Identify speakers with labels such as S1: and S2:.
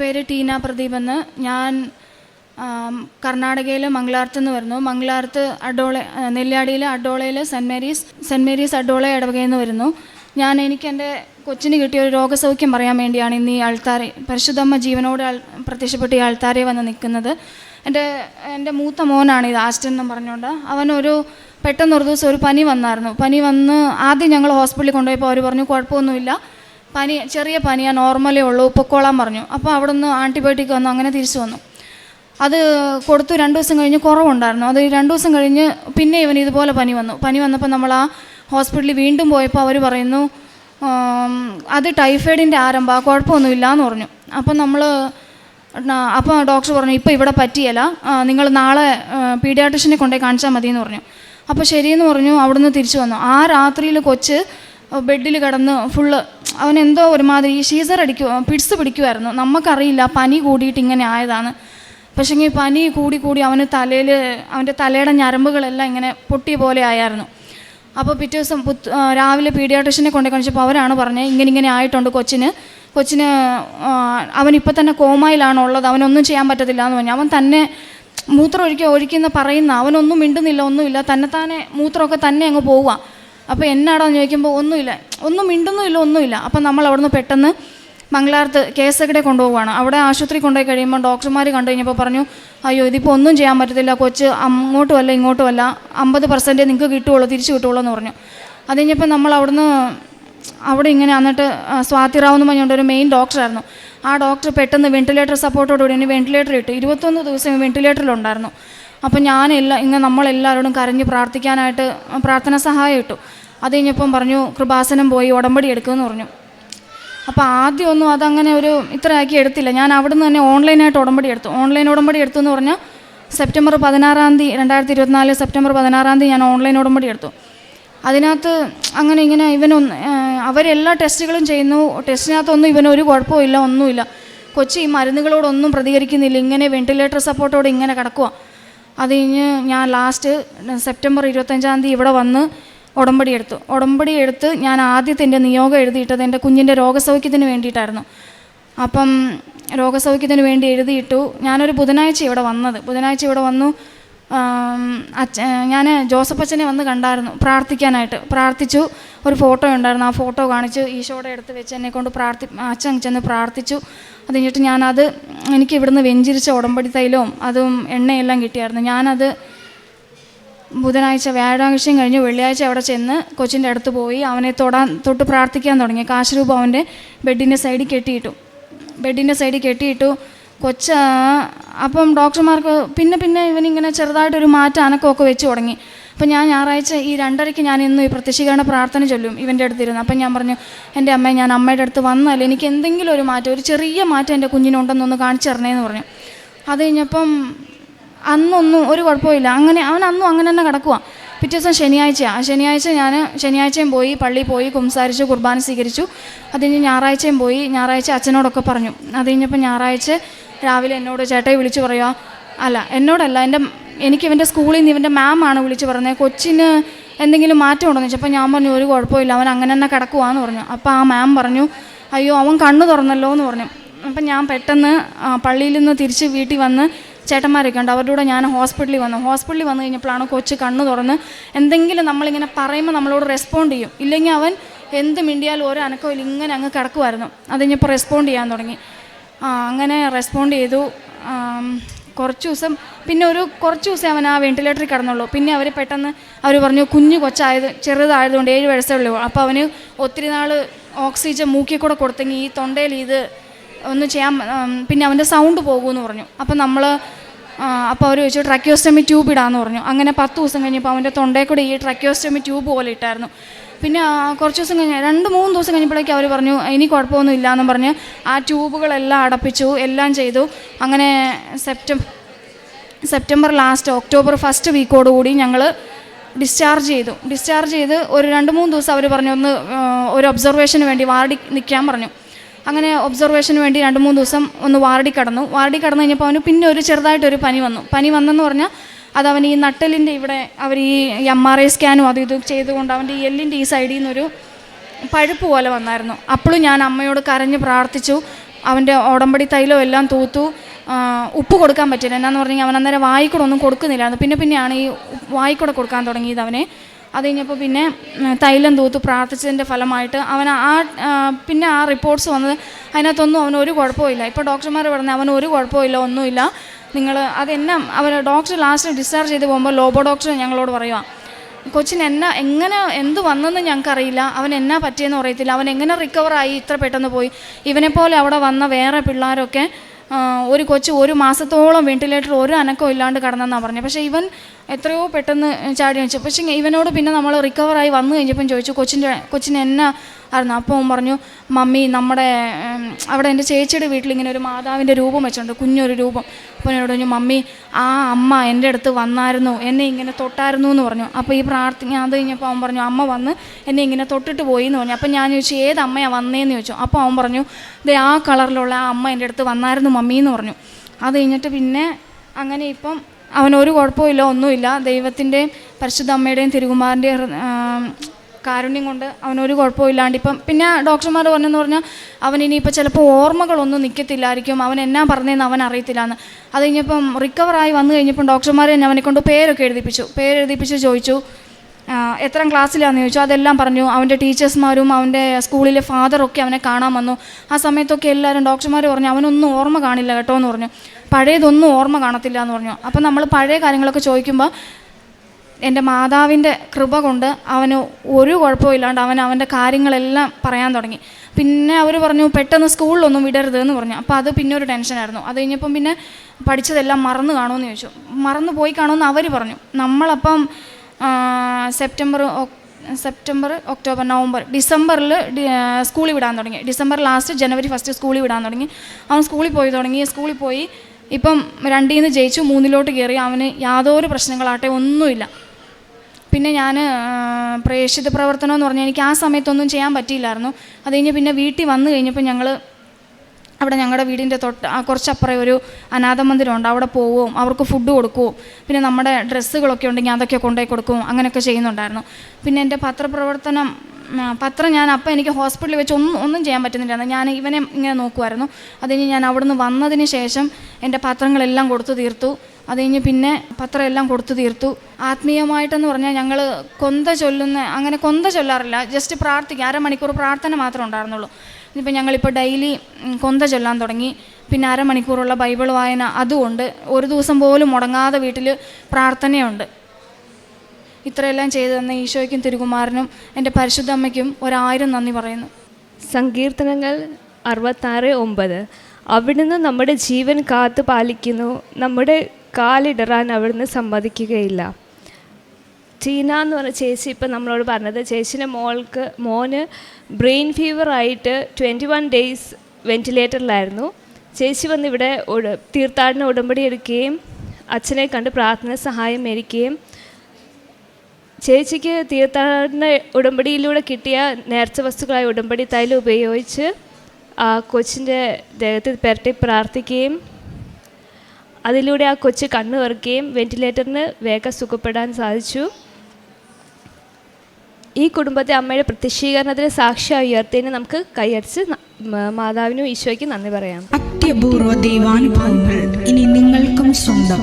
S1: പേര് ടീന പ്രദീപ് എന്ന്. ഞാൻ കർണാടകയിൽ മംഗളാർത്ത് എന്ന് വരുന്നു. മംഗളാർത്ത് അഡോളെ നെല്ലിയാടിയിലെ അഡോളയിൽ സെന്റ് മേരീസ് സെന്റ് മേരീസ് അഡോള ഇടവകയിൽ നിന്ന് വരുന്നു. ഞാൻ എനിക്ക് എന്റെ കൊച്ചിന് കിട്ടിയ ഒരു രോഗസൗഖ്യം പറയാൻ വേണ്ടിയാണ് ഇന്ന് ഈ ആൾത്താരെ പരിശുദ്ധമ്മ ജീവനോട് പ്രത്യക്ഷപ്പെട്ട് ഈ ആൾത്താരെ വന്ന് നിൽക്കുന്നത്. എന്റെ എന്റെ മൂത്ത മോനാണ് ഇത് ആസ്റ്റൻ എന്ന് പറഞ്ഞുകൊണ്ട്. അവനൊരു പെട്ടെന്ന് ഒരു ദിവസം ഒരു പനി വന്നായിരുന്നു. പനി വന്ന് ആദ്യം ഞങ്ങൾ ഹോസ്പിറ്റലിൽ കൊണ്ടുപോയപ്പോൾ അവർ പറഞ്ഞു കുഴപ്പമൊന്നുമില്ല. പനി ചെറിയ പനിയാ നോർമലേ ഉള്ളൂ പൊക്കോളാൻ പറഞ്ഞു. അപ്പോൾ അവിടെ നിന്ന് ആന്റിബയോട്ടിക് വന്നു അങ്ങനെ തിരിച്ചു വന്നു. അത് കൊടുത്തു രണ്ട് ദിവസം കഴിഞ്ഞ് കുറവുണ്ടായിരുന്നു. അത് രണ്ട് ദിവസം കഴിഞ്ഞ് പിന്നെ ഇവൻ ഇതുപോലെ പനി വന്നു. പനി വന്നപ്പോൾ നമ്മൾ ആ ഹോസ്പിറ്റലിൽ വീണ്ടും പോയപ്പോൾ അവർ പറയുന്നു അത് ടൈഫോയിഡിന്റെ ആരംഭം കുഴപ്പമൊന്നുമില്ല എന്ന് പറഞ്ഞു. അപ്പം നമ്മൾ അപ്പോൾ ഡോക്ടർ പറഞ്ഞു ഇപ്പോൾ ഇവിടെ പറ്റിയല്ല. നിങ്ങൾ നാളെ പീഡിയാട്രിഷനെ കൊണ്ടുപോയി കാണിച്ചാൽ മതി എന്ന് പറഞ്ഞു. അപ്പോൾ ശരിയെന്ന് പറഞ്ഞു അവിടുന്ന് തിരിച്ചു വന്നു. ആ രാത്രിയിൽ കൊച്ച് ബെഡിൽ കിടന്ന് ഫുള്ള് അവൻ എന്തോ ഒരുമാതിരി ഷീസർ അടിക്കുക പിടിച്ച് പിടിക്കുമായിരുന്നു നമുക്കറിയില്ല പനി കൂടിയിട്ട് ഇങ്ങനെ ആയതാണ്. പക്ഷേങ്കിൽ പനി കൂടി കൂടി അവന് തലയിൽ അവന്റെ തലയുടെ ഞരമ്പുകളെല്ലാം ഇങ്ങനെ പൊട്ടിയ പോലെ ആയായിരുന്നു. അപ്പോൾ പിറ്റേ ദിവസം രാവിലെ പീഡിയാട്രിഷനെ കൊണ്ടു കാണിച്ചപ്പോൾ അവരാണ് പറഞ്ഞത് ഇങ്ങനെ ഇങ്ങനെ ആയിട്ടുണ്ട് കൊച്ചിന്. കൊച്ചിന് ഇപ്പം തന്നെ കോമയിലാണ് ഉള്ളത്. അവനൊന്നും ചെയ്യാൻ പറ്റത്തില്ല എന്ന് പറഞ്ഞു. അവൻ തന്നെ മൂത്രം ഒഴിക്കുക ഒഴിക്കുന്ന പറയുന്ന അവനൊന്നും മിണ്ടുന്നില്ല ഒന്നുമില്ല. തന്നെത്താനെ മൂത്രമൊക്കെ തന്നെ അങ്ങ് പോവുക. അപ്പോൾ എന്നാടാന്ന് ചോദിക്കുമ്പോൾ ഒന്നുമില്ല ഒന്നും മിണ്ടുന്നുമില്ല ഒന്നുമില്ല. അപ്പം നമ്മൾ അവിടുന്ന് പെട്ടെന്ന് മംഗളാർത്ത് കേസകടെ കൊണ്ടുപോവുകയാണ്. അവിടെ ആശുപത്രി കൊണ്ടുപോയി കഴിയുമ്പോൾ ഡോക്ടർമാർ കണ്ടു കഴിഞ്ഞപ്പോൾ പറഞ്ഞു അയ്യോ ഇതിപ്പോൾ ഒന്നും ചെയ്യാൻ പറ്റത്തില്ല കൊച്ച് അങ്ങോട്ടും അല്ല ഇങ്ങോട്ടും അല്ല അമ്പത് പെർസെന്റേ നിങ്ങൾക്ക് കിട്ടുകയുള്ളൂ തിരിച്ചു കിട്ടുകയുള്ളൂ എന്ന് പറഞ്ഞു. അത് കഴിഞ്ഞപ്പോൾ നമ്മൾ അവിടുന്ന് അവിടെ ഇങ്ങനെ എന്നിട്ട് സ്വാതിറാവ് സ്വാതി റാവു എന്ന് പറഞ്ഞുകൊണ്ട് ഒരു മെയിൻ ഡോക്ടറായിരുന്നു ആ ഡോക്ടർ പെട്ടെന്ന് വെന്റിലേറ്റർ സപ്പോർട്ടോടുകൂടി ഇനി വെന്റിലേറ്റർ ഇട്ട്. ഇരുപത്തൊന്ന് ദിവസം വെന്റിലേറ്ററിലുണ്ടായിരുന്നു അപ്പോൾ എല്ലാ ഇങ്ങനെ നമ്മളെല്ലാവരോടും കരഞ്ഞ് പ്രാർത്ഥിക്കാനായിട്ട് പ്രാർത്ഥന സഹായം ഇട്ടു. അത് കഴിഞ്ഞപ്പം പറഞ്ഞു കൃപാസനം പോയി ഉടമ്പടി എടുക്കുമെന്ന് പറഞ്ഞു. അപ്പോൾ ആദ്യമൊന്നും അതങ്ങനെ ഒരു ഇത്ര ആക്കി എടുത്തില്ല. ഞാൻ അവിടുന്ന് തന്നെ ഓൺലൈനായിട്ട് ഉടമ്പടി എടുത്തു. ഓൺലൈൻ ഉടമ്പടി എടുത്തു എന്ന് പറഞ്ഞാൽ സെപ്റ്റംബർ പതിനാറാം തീയതി രണ്ടായിരത്തി ഇരുപത്തിനാല് സെപ്റ്റംബർ പതിനാറാം തീയതി ഞാൻ ഓൺലൈൻ ഉടമ്പടി എടുത്തു. അതിനകത്ത് അങ്ങനെ ഇങ്ങനെ ഇവനൊന്ന് അവരെല്ലാ ടെസ്റ്റുകളും ചെയ്യുന്നു. ടെസ്റ്റിനകത്തൊന്നും ഇവനൊരു കുഴപ്പമില്ല ഒന്നുമില്ല. കൊച്ചി ഈ മരുന്നുകളോടൊന്നും പ്രതികരിക്കുന്നില്ല. ഇങ്ങനെ വെന്റിലേറ്റർ സപ്പോർട്ടോടെ ഇങ്ങനെ കിടക്കുക അത് കഴിഞ്ഞ് ഞാൻ ലാസ്റ്റ് സെപ്റ്റംബർ ഇരുപത്തഞ്ചാം തീയതി ഇവിടെ വന്ന് ഉടമ്പടി എടുത്തു. ഉടമ്പടി എടുത്ത് ഞാൻ ആദ്യത്തെ എന്റെ നിയോഗം എഴുതിയിട്ടത് എന്റെ കുഞ്ഞിന്റെ രോഗസൗഖ്യത്തിന് വേണ്ടിയിട്ടായിരുന്നു. അപ്പം രോഗസൗഖ്യത്തിന് വേണ്ടി എഴുതിയിട്ടു ഞാനൊരു ബുധനാഴ്ച ഇവിടെ വന്നത്. ബുധനാഴ്ച ഇവിടെ വന്നു അച്ഛ ഞാൻ ജോസഫ് അച്ഛനെ വന്ന് കണ്ടായിരുന്നു പ്രാർത്ഥിക്കാനായിട്ട്. പ്രാർത്ഥിച്ചു ഒരു ഫോട്ടോ ഉണ്ടായിരുന്നു. ആ ഫോട്ടോ കാണിച്ചു ഈശോയുടെ എടുത്ത് വെച്ച് എന്നെ കൊണ്ട് പ്രാർത്ഥി അച്ഛൻ ചെന്ന് പ്രാർത്ഥിച്ചു. അത് കഴിഞ്ഞിട്ട് ഞാനത് എനിക്ക് ഇവിടുന്ന് വെഞ്ചിരിച്ച ഉടമ്പടി തൈലവും അതും എണ്ണയെല്ലാം കിട്ടിയായിരുന്നു. ഞാനത് ബുധനാഴ്ച വ്യാഴാഴ്ചയും കഴിഞ്ഞ് വെള്ളിയാഴ്ച അവിടെ ചെന്ന് കൊച്ചിന്റെ അടുത്ത് പോയി അവനെ തൊടാൻ തൊട്ട് പ്രാർത്ഥിക്കാൻ തുടങ്ങി. കാശ് രൂപ അവന്റെ ബെഡിന്റെ സൈഡിൽ കെട്ടിയിട്ടു. ബെഡിന്റെ സൈഡിൽ കെട്ടിയിട്ടു കൊച്ച അപ്പം ഡോക്ടർമാർക്ക് പിന്നെ പിന്നെ ഇവനിങ്ങനെ ചെറുതായിട്ടൊരു മാറ്റം അനക്കമൊക്കെ വെച്ച് തുടങ്ങി. അപ്പം ഞാൻ ഞായറാഴ്ച ഈ രണ്ടരയ്ക്ക് ഞാൻ ഇന്ന് ഈ പ്രത്യക്ഷീകരണ പ്രാർത്ഥന ചൊല്ലും ഇവന്റെ അടുത്തിരുന്നു. അപ്പം ഞാൻ പറഞ്ഞു എന്റെ അമ്മ ഞാൻ അമ്മയുടെ അടുത്ത് വന്നാലും എനിക്ക് എന്തെങ്കിലും ഒരു മാറ്റം ഒരു ചെറിയ മാറ്റം എന്റെ കുഞ്ഞിനുണ്ടെന്നൊന്ന് കാണിച്ചു തരണേന്ന് പറഞ്ഞു. അത് കഴിഞ്ഞപ്പം അന്നൊന്നും ഒരു കുഴപ്പമില്ല അങ്ങനെ അവൻ അന്നും അങ്ങനെ തന്നെ കിടക്കുക പിറ്റേ ദിവസം ശനിയാഴ്ചയാണ് ശനിയാഴ്ച ഞാൻ ശനിയാഴ്ചയും പോയി പള്ളി പോയി കുംസാരിച്ചു കുർബാന സ്വീകരിച്ചു. അത് കഴിഞ്ഞ് ഞായറാഴ്ചയും പോയി ഞായറാഴ്ച അച്ഛനോടൊക്കെ പറഞ്ഞു. അത് കഴിഞ്ഞപ്പോൾ ഞായറാഴ്ച രാവിലെ എന്നോട് ചേട്ടയെ വിളിച്ചു പറയുക അല്ല എന്നോടല്ല എന്റെ എനിക്ക് ഇവന്റെ സ്കൂളിൽ നിന്ന് ഇവന്റെ മാമാണ് വിളിച്ച് പറഞ്ഞത്. കൊച്ചിന് എന്തെങ്കിലും മാറ്റം ഉണ്ടോ എന്ന് ചോദിച്ചപ്പോൾ ഞാൻ പറഞ്ഞു ഒരു കുഴപ്പമില്ല. അവൻ അങ്ങനെ തന്നെ കിടക്കുവാന്ന് പറഞ്ഞു. അപ്പോൾ ആ മാം പറഞ്ഞു അയ്യോ അവൻ കണ്ണു തുറന്നല്ലോ എന്ന് പറഞ്ഞു. അപ്പം ഞാൻ പെട്ടെന്ന് പള്ളിയിൽ നിന്ന് തിരിച്ച് വീട്ടിൽ വന്ന് ചേട്ടന്മാരൊക്കെ ഉണ്ട്. അവരുടെ കൂടെ ഞാൻ ഹോസ്പിറ്റലിൽ വന്നു. ഹോസ്പിറ്റലിൽ വന്നു കഴിഞ്ഞപ്പോഴാണ് കൊച്ച് കണ്ണു തുറന്ന് എന്തെങ്കിലും നമ്മളിങ്ങനെ പറയുമ്പോൾ നമ്മളോട് റെസ്പോണ്ട് ചെയ്യും. ഇല്ലെങ്കിൽ അവൻ എന്ത് മിണ്ടിയാലും ഓരോ അനക്കമില്ല ഇങ്ങനെ അങ്ങ് കിടക്കുമായിരുന്നു അത് കഴിഞ്ഞപ്പോൾ റെസ്പോണ്ട് ചെയ്യാൻ തുടങ്ങി. അങ്ങനെ റെസ്പോണ്ട് ചെയ്തു. കുറച്ച് ദിവസം പിന്നെ ഒരു കുറച്ച് ദിവസം അവൻ ആ വെന്റിലേറ്ററിൽ കിടന്നുള്ളൂ. പിന്നെ അവർ പെട്ടെന്ന് അവർ പറഞ്ഞു കുഞ്ഞു കൊച്ചായത് ചെറുതായതുകൊണ്ട് ഏഴ് വയസ്സേ ഉള്ളൂ. അപ്പോൾ അവന് ഒത്തിരി നാൾ ഓക്സിജൻ മൂക്കി കൂടെ കൊടുത്തെങ്കിൽ ഈ തൊണ്ടയിൽ ഇത് ഒന്ന് ചെയ്യാൻ പിന്നെ അവന്റെ സൗണ്ട് പോകുമെന്ന് പറഞ്ഞു. അപ്പം നമ്മൾ അപ്പോൾ അവർ ചോദിച്ചു ട്രക്യോസ്റ്റമി ട്യൂബ് ഇടാമെന്ന് പറഞ്ഞു. അങ്ങനെ പത്ത് ദിവസം കഴിഞ്ഞപ്പോൾ അവന്റെ തൊണ്ടയിൽ കൂടെ ഈ ട്രക്യോസ്റ്റമി ട്യൂബ് പോലെ ഇട്ടായിരുന്നു. പിന്നെ കുറച്ച് ദിവസം കഴിഞ്ഞ് രണ്ട് മൂന്ന് ദിവസം കഴിഞ്ഞപ്പോഴേക്കും അവർ പറഞ്ഞു ഇനി കുഴപ്പമൊന്നും ഇല്ല എന്ന് പറഞ്ഞ് ആ ട്യൂബുകളെല്ലാം അടപ്പിച്ചു എല്ലാം ചെയ്തു. അങ്ങനെ September September last October first വീക്കോടുകൂടി ഞങ്ങൾ ഡിസ്ചാർജ് ചെയ്തു. ഡിസ്ചാർജ് ചെയ്ത് ഒരു രണ്ട് മൂന്ന് ദിവസം അവർ പറഞ്ഞു ഒന്ന് ഒരു ഒബ്സർവേഷന് വേണ്ടി വാർഡി നിൽക്കാൻ പറഞ്ഞു. അങ്ങനെ ഒബ്സർവേഷന് വേണ്ടി രണ്ട് മൂന്ന് ദിവസം ഒന്ന് വാർഡി കടന്നു. വാർഡി കടന്നു കഴിഞ്ഞപ്പോൾ അവന് പിന്നെ ഒരു ചെറുതായിട്ടൊരു പനി വന്നു. പനി വന്നെന്ന് പറഞ്ഞാൽ അത് അവൻ ഈ നട്ടലിന്റെ ഇവിടെ അവർ ഈ എം ആർ ഐ സ്കാനും അതും ഇതും ചെയ്തുകൊണ്ട് അവന്റെ ഈ എല്ലിന്റെ ഈ സൈഡിൽ നിന്നൊരു പഴുപ്പ് പോലെ വന്നായിരുന്നു. അപ്പോഴും ഞാൻ അമ്മയോട് കരഞ്ഞ് പ്രാർത്ഥിച്ചു. അവന്റെ ഓടമ്പടി തൈലോ എല്ലാം തൂത്തു. ഉപ്പ് കൊടുക്കാൻ പറ്റില്ല എന്നാന്ന് പറഞ്ഞാൽ അവൻ അന്നേരം വായിക്കൂടെ ഒന്നും കൊടുക്കുന്നില്ലായിരുന്നു. പിന്നെ പിന്നെയാണ് ഈ വായിക്കൂടെ കൊടുക്കാൻ തുടങ്ങിയത് അവനെ. അത് കഴിഞ്ഞപ്പോൾ പിന്നെ തൈലം തൂത്ത് പ്രാർത്ഥിച്ചതിന്റെ ഫലമായിട്ട് അവൻ ആ പിന്നെ ആ റിപ്പോർട്ട്സ് വന്നത് അതിനകത്തൊന്നും അവനൊരു കുഴപ്പമില്ല ഇപ്പോൾ ഡോക്ടർമാർ പറഞ്ഞ അവനൊരു കുഴപ്പമില്ല ഒന്നുമില്ല. നിങ്ങൾ അതെന്നാ അവർ ഡോക്ടർ ലാസ്റ്റ് ഡിസ്ചാർജ് ചെയ്ത് പോകുമ്പോൾ ലോബോ ഡോക്ടർ ഞങ്ങളോട് പറയുക കൊച്ചിന് എന്നാ എങ്ങനെ എന്ത് വന്നെന്ന് ഞങ്ങൾക്കറിയില്ല. അവൻ എന്നാ പറ്റിയെന്ന് അറിയത്തില്ല. അവൻ എങ്ങനെ റിക്കവറായി ഇത്ര പെട്ടെന്ന് പോയി. ഇവനെപ്പോലെ അവിടെ വന്ന വേറെ പിള്ളേരൊക്കെ ഒരു കൊച്ച് ഒരു മാസത്തോളം വെന്റിലേറ്റർ ഒരു അനക്കവും ഇല്ലാണ്ട് കടന്നെന്നാണ് പറഞ്ഞത് പക്ഷേ ഇവൻ എത്രയോ പെട്ടെന്ന് ചാടി വെച്ചു പക്ഷേ ഇവനോട് പിന്നെ നമ്മൾ റിക്കവറായി വന്നു കഴിഞ്ഞപ്പം ചോദിച്ചു കൊച്ചിന്റെ കൊച്ചിന് എന്നാ ആയിരുന്നു? അപ്പോൾ അവൻ പറഞ്ഞു മമ്മി നമ്മുടെ അവിടെ എന്റെ ചേച്ചിയുടെ വീട്ടിൽ ഇങ്ങനെ ഒരു മാതാവിന്റെ രൂപം വെച്ചിട്ടുണ്ട് കുഞ്ഞൊരു രൂപം. അപ്പോൾ എന്നോട് പറഞ്ഞു മമ്മി ആ അമ്മ എന്റെ അടുത്ത് വന്നായിരുന്നു എന്നെ ഇങ്ങനെ തൊട്ടായിരുന്നു എന്ന് പറഞ്ഞു. അപ്പോൾ ഈ പ്രാർത്ഥന അത് കഴിഞ്ഞപ്പോൾ അവൻ പറഞ്ഞു അമ്മ വന്ന് എന്നെ ഇങ്ങനെ തൊട്ടിട്ട് പോയി എന്ന് പറഞ്ഞു. അപ്പോൾ ഞാൻ ചോദിച്ചു ഏത് അമ്മയാണ് വന്നേന്ന്? ചോദിച്ചു. അപ്പോൾ അവൻ പറഞ്ഞു ദേ ആ കളറിലുള്ള ആ അമ്മ എന്റെ അടുത്ത് വന്നായിരുന്നു മമ്മി എന്ന് പറഞ്ഞു. അത് കഴിഞ്ഞിട്ട് പിന്നെ അങ്ങനെ ഇപ്പം അവനൊരു കുഴപ്പമില്ല ഒന്നുമില്ല. ദൈവത്തിന്റെയും പരിശുദ്ധ അമ്മയുടെയും തിരുകുമാറിന്റെയും കാരുണ്യം കൊണ്ട് അവനൊരു കുഴപ്പമില്ലാണ്ട് ഇപ്പം പിന്നെ ഡോക്ടർമാർ പറഞ്ഞെന്ന് പറഞ്ഞാൽ അവൻ ഇനിയിപ്പോൾ ചിലപ്പോൾ ഓർമ്മകളൊന്നും നിൽക്കത്തില്ലായിരിക്കും അവൻ എന്നാ പറഞ്ഞതെന്ന് അവൻ അറിയത്തില്ല എന്ന് അത് കഴിഞ്ഞപ്പം റിക്കവറായി വന്നു കഴിഞ്ഞപ്പം ഡോക്ടർമാർ തന്നെ അവനെ കൊണ്ട് പേരൊക്കെ എഴുതിപ്പിച്ചു. പേരെഴുതിപ്പിച്ച് ചോദിച്ചു എത്രാം ക്ലാസ്സിലാണെന്ന് ചോദിച്ചു. അതെല്ലാം പറഞ്ഞു. അവന്റെ ടീച്ചേഴ്സ്മാരും അവന്റെ സ്കൂളിലെ ഫാദറൊക്കെ അവനെ കാണാൻ വന്നു. ആ സമയത്തൊക്കെ എല്ലാവരും ഡോക്ടർമാർ പറഞ്ഞു അവനൊന്നും ഓർമ്മ കാണില്ല കേട്ടോ എന്ന് പറഞ്ഞു. പഴയതൊന്നും ഓർമ്മ കാണത്തില്ല എന്ന് പറഞ്ഞു. അപ്പം നമ്മൾ പഴയ കാര്യങ്ങളൊക്കെ ചോദിക്കുമ്പോൾ എന്റെ മാതാവിന്റെ കൃപ കൊണ്ട് അവന് ഒരു കുഴപ്പമില്ലാണ്ട് അവൻ അവന്റെ കാര്യങ്ങളെല്ലാം പറയാൻ തുടങ്ങി. പിന്നെ അവർ പറഞ്ഞു പെട്ടെന്ന് സ്കൂളിലൊന്നും വിടരുത് എന്ന് പറഞ്ഞു. അപ്പോൾ അത് പിന്നെ ഒരു ടെൻഷനായിരുന്നു അത് കഴിഞ്ഞപ്പം പിന്നെ പഠിച്ചതെല്ലാം മറന്നു കാണുമെന്ന് ചോദിച്ചു. മറന്നു പോയി കാണുമെന്ന് അവർ പറഞ്ഞു. നമ്മളപ്പം സെപ്റ്റംബർ സെപ്റ്റംബർ ഒക്ടോബർ നവംബർ ഡിസംബറിൽ സ്കൂളിൽ വിടാൻ തുടങ്ങി. ഡിസംബർ ലാസ്റ്റ് ജനുവരി ഫസ്റ്റ് സ്കൂളിൽ വിടാൻ തുടങ്ങി. അവൻ സ്കൂളിൽ പോയി തുടങ്ങി. സ്കൂളിൽ പോയി ഇപ്പം രണ്ടിൽ നിന്ന് ജയിച്ചു മൂന്നിലോട്ട് കയറി അവന് യാതൊരു പ്രശ്നങ്ങളാട്ടെ ഒന്നുമില്ല. പിന്നെ ഞാൻ പ്രേക്ഷിത പ്രവർത്തനം എന്ന് പറഞ്ഞാൽ എനിക്ക് ആ സമയത്തൊന്നും ചെയ്യാൻ പറ്റിയില്ലായിരുന്നു. അത് കഴിഞ്ഞ് പിന്നെ വീട്ടിൽ വന്നു കഴിഞ്ഞപ്പോൾ ഞങ്ങൾ അവിടെ ഞങ്ങളുടെ വീടിന്റെ തൊട്ട് കുറച്ചപ്പുറം ഒരു അനാഥ മന്ദിരമുണ്ട്. അവിടെ പോവും അവർക്ക് ഫുഡ് കൊടുക്കുവോ പിന്നെ നമ്മുടെ ഡ്രസ്സുകളൊക്കെ ഉണ്ടെങ്കിൽ അതൊക്കെ കൊണ്ടുപോയി കൊടുക്കും അങ്ങനെയൊക്കെ ചെയ്യുന്നുണ്ടായിരുന്നു. പിന്നെ എന്റെ പത്രപ്രവർത്തനം പത്രം ഞാൻ അപ്പം എനിക്ക് ഹോസ്പിറ്റലിൽ വെച്ച് ഒന്നും ഒന്നും ചെയ്യാൻ പറ്റുന്നില്ലായിരുന്നു. ഞാൻ ഇവനെ ഇങ്ങനെ നോക്കുമായിരുന്നു അത് കഴിഞ്ഞ് ഞാൻ അവിടുന്ന് വന്നതിന് ശേഷം എന്റെ പത്രങ്ങളെല്ലാം കൊടുത്തു തീർത്തു. അത് കഴിഞ്ഞ് പിന്നെ പത്രം എല്ലാം കൊടുത്തു തീർത്തു. ആത്മീയമായിട്ടെന്ന് പറഞ്ഞാൽ ഞങ്ങൾ കൊന്ത ചൊല്ലുന്ന അങ്ങനെ കൊന്ത ചൊല്ലാറില്ല. ജസ്റ്റ് പ്രാർത്ഥിക്കുക അരമണിക്കൂർ പ്രാർത്ഥന മാത്രമേ ഉണ്ടായിരുന്നുള്ളൂ. ഇനിയിപ്പോൾ ഞങ്ങളിപ്പോൾ ഡെയിലി കൊന്ത ചൊല്ലാൻ തുടങ്ങി. പിന്നെ അരമണിക്കൂറുള്ള ബൈബിൾ വായന അതുകൊണ്ട് ഒരു ദിവസം പോലും മുടങ്ങാതെ വീട്ടിൽ പ്രാർത്ഥനയുണ്ട്. ഇത്രയെല്ലാം ചെയ്തു തന്ന ഈശോയ്ക്കും തിരുകുമാറിനും എന്റെ പരിശുദ്ധ അമ്മയ്ക്കും ഒരായിരം നന്ദി പറയുന്നു.
S2: സങ്കീർത്തനങ്ങൾ അറുപത്താറ് ഒമ്പത്. അവിടുന്ന് നമ്മുടെ ജീവൻ കാത്തു പാലിക്കുന്നു. നമ്മുടെ കാലിടറാൻ അവിടുന്ന് സമ്മതിക്കുകയില്ല. ടീന എന്ന് പറഞ്ഞ ചേച്ചി ഇപ്പം നമ്മളോട് പറഞ്ഞത് ചേച്ചിന്റെ മോൾക്ക് മോന് ബ്രെയിൻ ഫീവർ ആയിട്ട് ട്വന്റി വൺ ഡേയ്സ് വെന്റിലേറ്ററിലായിരുന്നു ചേച്ചി വന്ന് ഇവിടെ തീർത്ഥാടന ഉടമ്പടി എടുക്കുകയും അച്ഛനെ കണ്ട് പ്രാർത്ഥന സഹായം മേടിക്കുകയും ചേച്ചിക്ക് തീർത്ഥാടന ഉടമ്പടിയിലൂടെ കിട്ടിയ നേർച്ച വസ്തുക്കളായ ഉടമ്പടി തൈലം ഉപയോഗിച്ച് ആ കൊച്ചിന്റെ ദേഹത്തിൽ പുരട്ടി പ്രാർത്ഥിക്കുകയും അതിലൂടെ ആ കൊച്ച് കണ്ണ് തുറക്കുകയും വെന്റിലേറ്ററിന് വേഗം സുഖപ്പെടാൻ സാധിച്ചു. ഈ കുടുംബത്തെ അമ്മയുടെ പ്രത്യക്ഷീകരണത്തിന് സാക്ഷിയായി ഉയർത്തിയതിന് നമുക്ക് കൈയടിച്ച് മാതാവിനും ഈശോയ്ക്കും നന്ദി പറയാം.
S3: അത്യപൂർവ ദൈവാനുഭവങ്ങൾ ഇനി നിങ്ങൾക്കും സ്വന്തം.